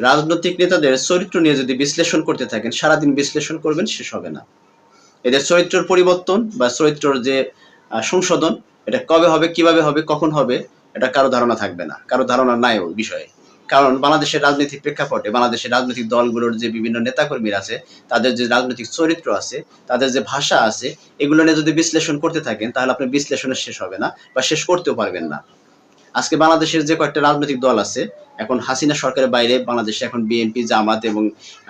রাজনৈতিক নেতাদের চরিত্র নিয়ে যদি বিশ্লেষণ করতে থাকেন, সারাদিন বিশ্লেষণ করবেন, শেষ হবে না। এদের চরিত্রের পরিবর্তন বা চরিত্রের যে সংশোধন, এটা কবে হবে, কীভাবে হবে, কখন হবে, এটা কারও ধারণা থাকবে না। কারও ধারণা নাই ওই বিষয়ে। কারণ বাংলাদেশের রাজনৈতিক প্রেক্ষাপটে, বাংলাদেশের রাজনৈতিক দলগুলোর যে বিভিন্ন নেতাকর্মীরা আছে, তাদের যে রাজনৈতিক চরিত্র আছে, তাদের যে ভাষা আছে, এগুলো নিয়ে যদি বিশ্লেষণ করতে থাকেন, তাহলে আপনি বিশ্লেষণের শেষ হবে না বা শেষ করতেও পারবেন না। আজকে বাংলাদেশের যে কয়েকটা রাজনৈতিক দল আছে এখন হাসিনা সরকারের বাইরে বাংলাদেশে এখন বিএনপি জামাত এবং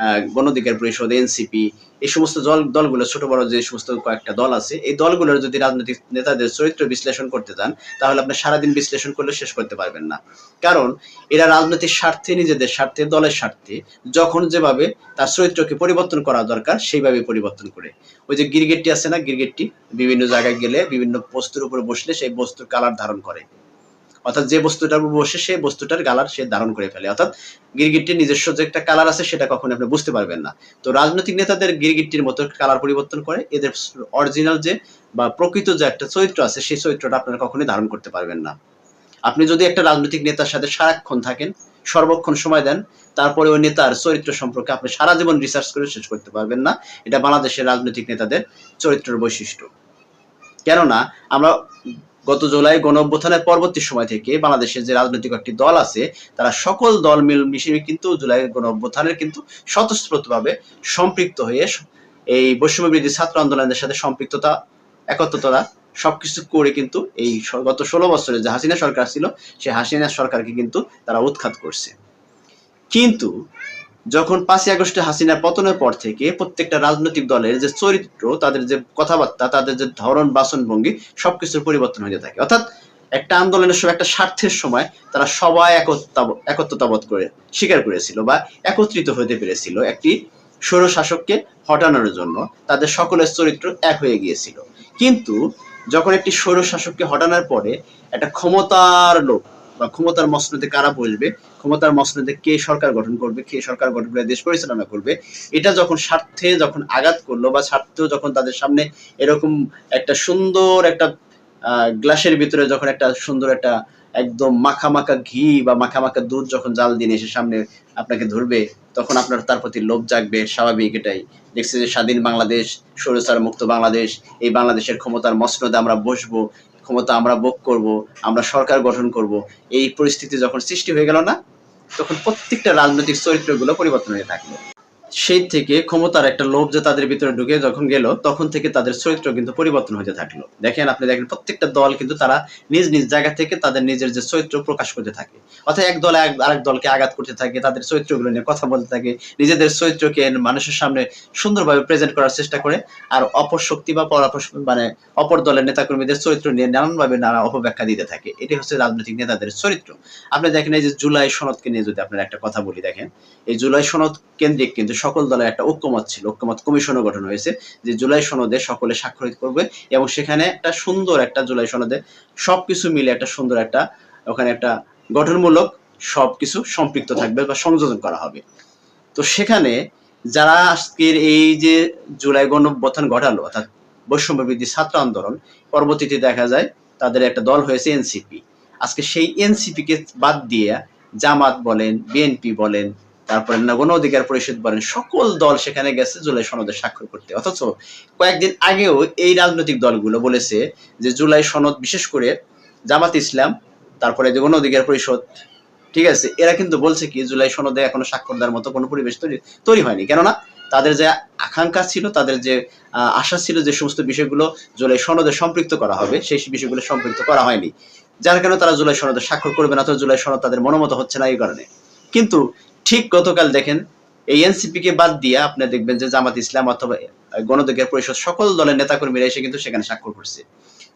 আহ, গণঅধিকার পরিষদ এনসিপি এই সমস্ত দল দলগুলো ছোট বড় যে সমস্ত কয়েকটা দল আছে এই দলগুলোর যদি রাজনৈতিক নেতাদের চরিত্র বিশ্লেষণ করতে যান তাহলে আপনি সারাদিন বিশ্লেষণ করলে শেষ করতে পারবেন না। কারণ এরা রাজনৈতিক স্বার্থে নিজেদের স্বার্থে দলের স্বার্থে যখন যেভাবে তার চরিত্রকে পরিবর্তন করা দরকার সেইভাবে পরিবর্তন করে। ওই যে গিরগেটটি আছে না গিরগেটটি বিভিন্ন জায়গায় গেলে বিভিন্ন বস্তুর উপরে বসলে সেই বস্তুর কালার ধারণ করে। অর্থাৎ যে বস্তুটার উপর বসে, সেই বস্তুটার কালার সে ধারণ করে ফেলে। অর্থাৎ গিরগিটটির নিজস্ব যে একটা কালার আছে, সেটা কখনো আপনি বুঝতে পারবেন না। তো রাজনৈতিক নেতাদের গিরগিটটির মতো কালার পরিবর্তন করে, এদের অরিজিনাল যে বা প্রকৃত যে একটা চরিত্র আছে, সেই চরিত্রটা আপনারা কখনোই ধারণ করতে পারবেন না। আপনি যদি একটা রাজনৈতিক নেতার সাথে সারাক্ষণ থাকেন, সর্বক্ষণ সময় দেন, তারপরে ওই নেতার চরিত্র সম্পর্কে আপনি সারা জীবন রিসার্চ করে শেষ করতে পারবেন না। এটা বাংলাদেশের রাজনৈতিক নেতাদের চরিত্রের বৈশিষ্ট্য। কেননা, আমরা গত জুলাই গণ অভ্যুত্থানের পরবর্তী সময় থেকে বাংলাদেশের যে রাজনৈতিক একটি দল আছে, তারা সকল দল মিশিয়ে কিন্তু জুলাই গণ অভ্যুত্থানের কিন্তু স্বতঃস্ফূর্তভাবে সম্পৃক্ত হয়ে এই বৈষম্য বিরোধী ছাত্র আন্দোলনের সাথে সম্পৃক্ততা, একত্রতা সবকিছু করে কিন্তু এই গত ষোলো বছরে যে হাসিনা সরকার ছিল, সেই হাসিনা সরকারকে কিন্তু তারা উৎখাত করছে। কিন্তু যখন পাঁচই আগস্টে হাসিনার পতনের পর থেকে প্রত্যেকটা রাজনৈতিক দলের যে চরিত্র, তাদের যে কথাবার্তা, তাদের যে ধরন, বাসনভঙ্গি, সবকিছুর পরিবর্তন হয়ে থাকে। অর্থাৎ একটা আন্দোলনের সময়, একটা স্বার্থের সময় তারা সবাই একত্রতাবোধ করে, স্বীকার করেছিল বা একত্রিত হতে পেরেছিল একটি স্বৈর শাসককে হটানোর জন্য। তাদের সকলের চরিত্র এক হয়ে গিয়েছিল। কিন্তু যখন একটি স্বৈর শাসককে হটানোর পরে একটা ক্ষমতার লোক বা ক্ষমতার মসনদে কারা বসবে, ক্ষমতার মসনদে কে সরকার গঠন করবে, কে সরকার গঠন করে দেশ পরিচালনা করবে, এটা যখন স্বার্থে যখন আঘাত করল বা স্বার্থেও যখন তাদের সামনে এরকম একটা সুন্দর একটা গ্লাসের ভিতরে যখন একটা সুন্দর একটা একদম মাখা মাখা ঘি বা মাখা মাখা দুধ যখন জাল দিয়ে এসে সামনে আপনাকে ধরবে, তখন আপনার তার প্রতি লোভ জাগবে, স্বাভাবিক এটাই। দেখছে যে স্বাধীন বাংলাদেশ, স্বৈরচার মুক্ত বাংলাদেশ, এই বাংলাদেশের ক্ষমতার মসনদে আমরা বসবো ক্ষমতা আমরা ভোগ করব, আমরা সরকার গঠন করব, এই পরিস্থিতি যখন সৃষ্টি হয়ে গেল না, তখন প্রত্যেকটা রাজনৈতিক চরিত্রগুলো পরিবর্তন হয়ে থাকল। সেই থেকে ক্ষমতার একটা লোভ যে তাদের ভিতরে ঢুকে যখন গেল, তখন থেকে তাদের চরিত্র কিন্তু পরিবর্তন হতে থাকল। দেখেন, আপনি দেখেন, প্রত্যেকটা দল কিন্তু তারা নিজ নিজ জায়গা থেকে তাদের নিজের যে চরিত্র প্রকাশ করতে থাকে। অর্থাৎ এক দল আরেক দলকে আঘাত করতে থাকে, তাদের চরিত্রগুলো নিয়ে কথা বলতে থাকে, নিজেদের চরিত্রকে মানুষের সামনে সুন্দরভাবে প্রেজেন্ট করার চেষ্টা করে, আর অপর শক্তি বা পর মানে অপর দলের নেতাকর্মীদের চরিত্র নিয়ে নানানভাবে নানা অপব্যাখ্যা দিতে থাকে। এটি হচ্ছে রাজনৈতিক নেতাদের চরিত্র। আপনি দেখেন, এই যে জুলাই সনদকে নিয়ে যদি আপনার একটা কথা বলি, দেখেন, এই জুলাই সনদ কেন্দ্রিক কিন্তু সকল দলের একটা ঐক্যমত ছিল, ঐক্যমত কমিশনও গঠন হয়েছে যে জুলাই সনদে সকলে স্বাক্ষরিত করবে এবং সেখানে একটা সুন্দর একটা জুলাই সনদে সবকিছু মিলে একটা সুন্দর একটা, ওখানে একটা গঠনমূলক সবকিছু সম্পৃক্ত থাকবে বা সংযোজন করা হবে। তো সেখানে যারা আজকের এই যে জুলাই গণঅভ্যুত্থান ঘটালো, অর্থাৎ বৈষম্য বৃদ্ধি ছাত্র আন্দোলন, পরবর্তীতে দেখা যায় তাদের একটা দল হয়েছে এনসিপি। আজকে সেই এনসিপি কে বাদ দিয়ে জামাত বলেন, বিএনপি বলেন তারপরে গণ অধিকার পরিষদ বলেন, সকল দল সেখানে গেছে জুলাই সনদে স্বাক্ষর করতে। অথচ কয়েকদিন আগেও এই রাজনৈতিক দলগুলো বলেছে যে জুলাই সনদ বিশেষ করে জামাত ইসলাম, তারপরে গণ অধিকার পরিষদ, ঠিক আছে, এরা কিন্তু বলছে কি, জুলাই সনদে এখনও স্বাক্ষর দেওয়ার মতো কোনো পরিবেশ তৈরি তৈরি হয়নি। কেননা তাদের যে আকাঙ্ক্ষা ছিল, তাদের যে আশা ছিল যে সমস্ত বিষয়গুলো জুলাই সনদে সম্পৃক্ত করা হবে, সেই বিষয়গুলো সম্পৃক্ত করা হয়নি। যার কারণে তারা জুলাই সনদে স্বাক্ষর করবে না অথবা জুলাই সনদ তাদের মনোমত হচ্ছে না এই কারণে। কিন্তু ঠিক গতকাল দেখেন, এই এনসিপি কে বাদ দিয়ে আপনি দেখবেন যে জামাত ইসলাম অথবা গণতন্ত্রের পরিষদ সকল দলের নেতাকর্মীরা এসে কিন্তু সেখানে স্বাক্ষর করছে।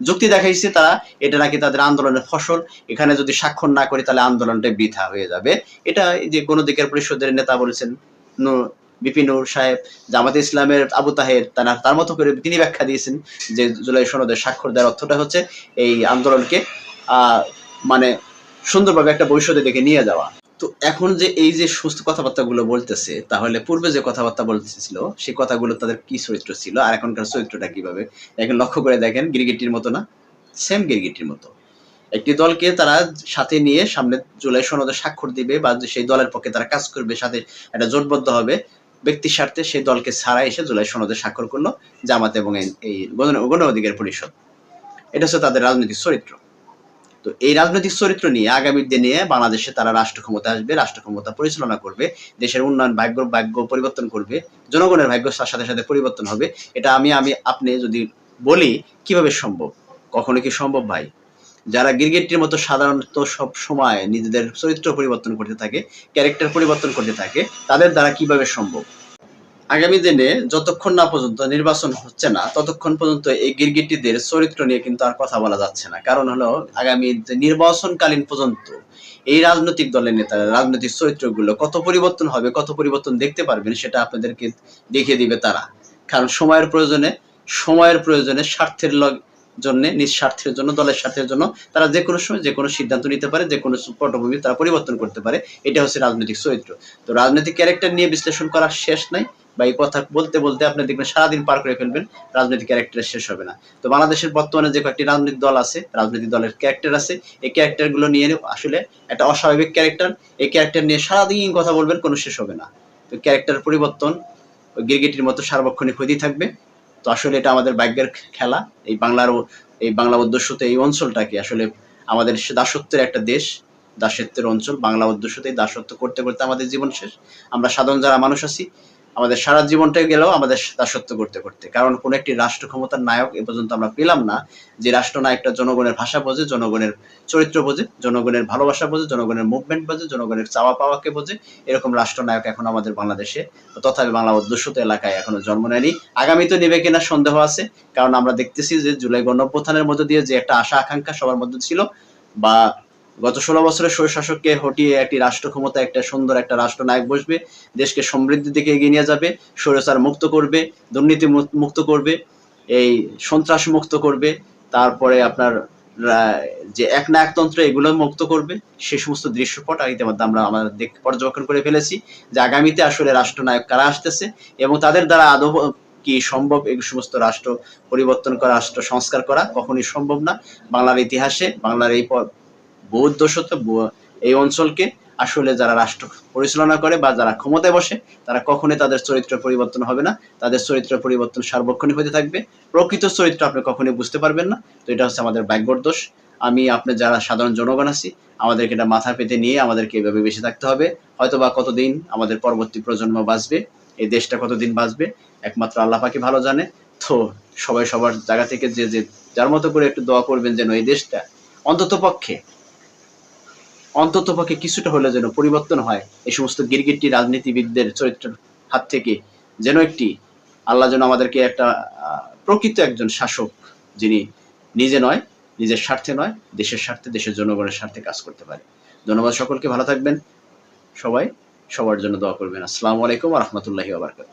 যুক্তি দেখাইছে তারা, এটা নাকি তাদের আন্দোলনের ফসল, এখানে যদি স্বাক্ষর না করে তাহলে আন্দোলনটা বৃথা হয়ে যাবে। এটা যে গণধিকার পরিষদের নেতা বলেছেন নূর- বিপিন নূর সাহেব, জামাতে ইসলামের আবু তাহের, তারা, তার মতো করে তিনি ব্যাখ্যা দিয়েছেন যে জুলাই সনদের স্বাক্ষর দেওয়ার অর্থটা হচ্ছে এই আন্দোলনকে, আহ মানে সুন্দরভাবে একটা ভবিষ্যতে দেখে নিয়ে যাওয়া। তো এখন যে এই যে সুস্থ কথাবার্তাগুলো বলতেছে, তাহলে পূর্বে যে কথাবার্তা বলতেছিল সেই কথাগুলো তাদের কি চরিত্র ছিল আর এখনকার চরিত্রটা কীভাবে? এখন লক্ষ্য করে দেখেন, গিরগিটির মতো না? সেম গিরগিটির মতো। একটি দলকে তারা সাথে নিয়ে সামনে জুলাই সনদে স্বাক্ষর দিবে বা সেই দলের পক্ষে তারা কাজ করবে, সাথে একটা জোটবদ্ধ হবে ব্যক্তির স্বার্থে সেই দলকে ছাড়া এসে জুলাই সনদে স্বাক্ষর করল জামাত এবং এই- গণ অধিকার পরিষদ। এটা হচ্ছে তাদের রাজনৈতিক চরিত্র। তো এই রাজনৈতিক চরিত্র নিয়ে আগামী দিনে বাংলাদেশে তারা রাষ্ট্র ক্ষমতা আসবে রাষ্ট্র ক্ষমতা পরিচালনা করবে, দেশের উন্নয়ন, ভাগ্য ভাগ্য পরিবর্তন করবে, জনগণের ভাগ্য সাথে সাথে পরিবর্তন হবে। এটা আমি আমি আপনি যদি বলি, কীভাবে সম্ভব? কখনো কি সম্ভব ভাই? যারা গিরগিটির মতো সাধারণত সব সময় নিজেদের চরিত্র পরিবর্তন করতে থাকে ক্যারেক্টার পরিবর্তন করতে থাকে, তাদের দ্বারা কীভাবে সম্ভব? আগামী দিনে যতক্ষণ না পর্যন্ত নির্বাচন হচ্ছে না, ততক্ষণ পর্যন্ত এই গিরগিটিদের চরিত্র নিয়ে কিন্তু আর কথা বলা যাচ্ছে না। কারণ হলো, আগামী নির্বাচনকালীন পর্যন্ত এই রাজনৈতিক দলের নেতারা রাজনৈতিক চরিত্রগুলো কত পরিবর্তন হবে, কত পরিবর্তন দেখতে পারবেন সেটা আপনাদেরকে দেখিয়ে দিবে তারা। কারণ সময়ের প্রয়োজনে সময়ের প্রয়োজনে স্বার্থের জন্য, নিজ স্বার্থের জন্য, দলের স্বার্থের জন্য তারা যে কোনো সময়, যে কোনো সিদ্ধান্ত নিতে পারে, যে কোনো পটভূমি তারা পরিবর্তন করতে পারে। এটা হচ্ছে রাজনৈতিক চরিত্র। তো রাজনৈতিক ক্যারেক্টার নিয়ে বিশ্লেষণ করার শেষ নাই। বা এই কথা বলতে বলতে আপনি দেখবেন সারাদিন পার করে ফেলবেন, রাজনৈতিক ক্যারেক্টার শেষ হবে না। তো বাংলাদেশের বর্তমানে যে কয়েকটি রাজনৈতিক দল আছে, রাজনৈতিক দলের ক্যারেক্টার আছে, এই ক্যারেক্টারগুলো নিয়ে আসলে একটা অস্বাভাবিক ক্যারেক্টার এই ক্যারেক্টার নিয়ে সারাদিন কথা বলবেন, কোনো শেষ হবে না। তো ক্যারেক্টার পরিবর্তন গিরগিটির মতো সার্বক্ষণিক হতেই থাকবে। তো আসলে এটা আমাদের ভাগ্যের খেলা, এই বাংলার এই বাংলা অধ্যুষতে এই অঞ্চলটাকে আসলে আমাদের দাসত্বের একটা দেশ, দাসত্বের অঞ্চল, বাংলা এই দাসত্ব করতে করতে আমাদের জীবন শেষ। আমরা সাধারণ যারা মানুষ আছি আমাদের সারা জীবনটাই গেলেও আমাদের দাসত্ব করতে করতে। কারণ কোন একটি রাষ্ট্র ক্ষমতার নায়ক এ পর্যন্ত আমরা পেলাম না যে রাষ্ট্রনায়কটা জনগণের ভাষা বোঝে, জনগণের চরিত্র বোঝে, জনগণের ভালোবাসা বোঝে, জনগণের মুভমেন্ট বোঝে, জনগণের চাওয়া পাওয়াকে বোঝে। এরকম রাষ্ট্রনায়ক এখন আমাদের বাংলাদেশে তথাপি বাংলা অধ্যুষিত এলাকায় এখনও জন্ম নেয়নি। আগামী তো নেবে কিনা সন্দেহ আছে। কারণ আমরা দেখতেছি যে জুলাই গণঅভ্যুত্থানের মধ্য দিয়ে যে একটা আশা আকাঙ্ক্ষা সবার মধ্যে ছিল বা গত ষোলো বছরের স্বৈরশাসককে হটিয়ে একটি রাষ্ট্র ক্ষমতা, একটা সুন্দর একটা রাষ্ট্রনায়ক বসবে, দেশকে সমৃদ্ধির দিকে এগিয়ে নিয়ে যাবে, স্বৈরাচার মুক্ত করবে, দুর্নীতি মুক্ত করবে, এই সন্ত্রাস মুক্ত করবে, তারপরে আপনার যে এক না একতন্ত্র এগুলো মুক্ত করবে, সে সমস্ত দৃশ্যপট ইতিমধ্যে আমরা আমাদের পর্যবেক্ষণ করে ফেলেছি যে আগামীতে আসলে রাষ্ট্রনায়ক কারা আসতেছে এবং তাদের দ্বারা আদৌ কি সম্ভব এই সমস্ত রাষ্ট্র পরিবর্তন করা, রাষ্ট্র সংস্কার করা কখনই সম্ভব না। বাংলার ইতিহাসে, বাংলার এই প- বৌদ্ধ এই অঞ্চলকে আসলে যারা রাষ্ট্র পরিচালনা করে বা যারা ক্ষমতায় বসে, তারা কখনোই তাদের চরিত্র পরিবর্তন হবে না। তাদের চরিত্র পরিবর্তন সার্বক্ষণিক হতে থাকবে। প্রকৃত চরিত্র আপনি কখনোই বুঝতে পারবেন না। তো এটা হচ্ছে আমাদের ভাগ্যর দোষ। আমি, আপনি যারা সাধারণ জনগণ আছি, আমাদেরকে এটা মাথা পেতে নিয়ে আমাদেরকে এভাবে বেঁচে থাকতে হবে। হয়তো বা কতদিন আমাদের পরবর্তী প্রজন্ম বাঁচবে, এই দেশটা কতদিন বাঁচবে, একমাত্র আল্লাহ পাকি ভালো জানে। তো সবাই সবার জায়গা থেকে যে যে যার মতো করে একটু দোয়া করবেন যেন এই দেশটা অন্তত পক্ষে অন্তত পক্ষে কিছুটা হলে যেন পরিবর্তন হয় এই সমস্ত গিরগিটি রাজনীতিবিদদের চরিত্রের হাত থেকে, যেন একটি আল্লাহ যেন আমাদেরকে একটা প্রকৃত একজন শাসক যিনি নিজে নয়, নিজের স্বার্থে নয়, দেশের স্বার্থে, দেশের জনগণের স্বার্থে কাজ করতে পারে। ধন্যবাদ সকলকে, ভালো থাকবেন। সবাই সবার জন্য দোয়া করবেন। আসসালামু আলাইকুম রহমতুল্লাহি আবরকাত